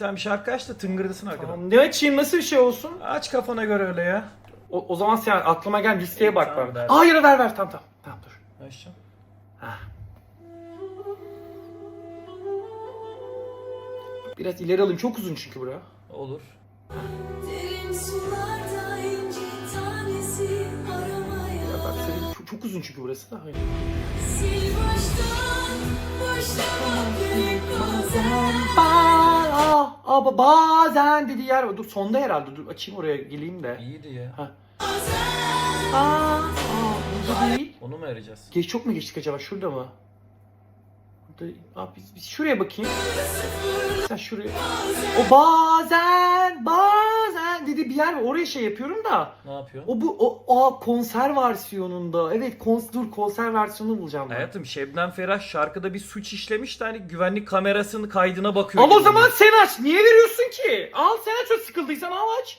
Bir şarkı aç da tıngırdasın arkadan. Tamam, ne açayım nasıl bir şey olsun? Aç kafana göre öyle ya. O, o zaman sen aklıma gel listeye İyi, bak tamam, bana. ver. Hayır ver ver tamam tamam. Tamam dur. Açacağım. Biraz ileri alayım. Çok uzun çünkü bura. Olur. Derin sularda inci tanesi aramaya Ya bak senin çok, çok uzun çünkü burası da. Hayır. Sil baştan başlamak gerek bazen Aa, bazen dediği yer var. Dur sonda herhalde. Dur açayım oraya geleyim de. İyiydi ya. Ha. Aa, aa burada değil. Onu mu arayacağız? Geç çok mu geçtik acaba? Şurada mı? Burada, biz, biz şuraya bakayım. Sen şuraya. O bazen, yer var. Oraya şey yapıyorum da. Ne yapıyor? O bu o aa, konser versiyonunda. Evet kons dur konser versiyonunu bulacağım ben. Hayatım Şebnem Ferah şarkıda bir suç işlemiş de hani güvenlik kamerasının kaydına bakıyor. Ama o gibi. zaman sen aç. Niye veriyorsun ki? Al sen aç o sıkıldıysan al aç.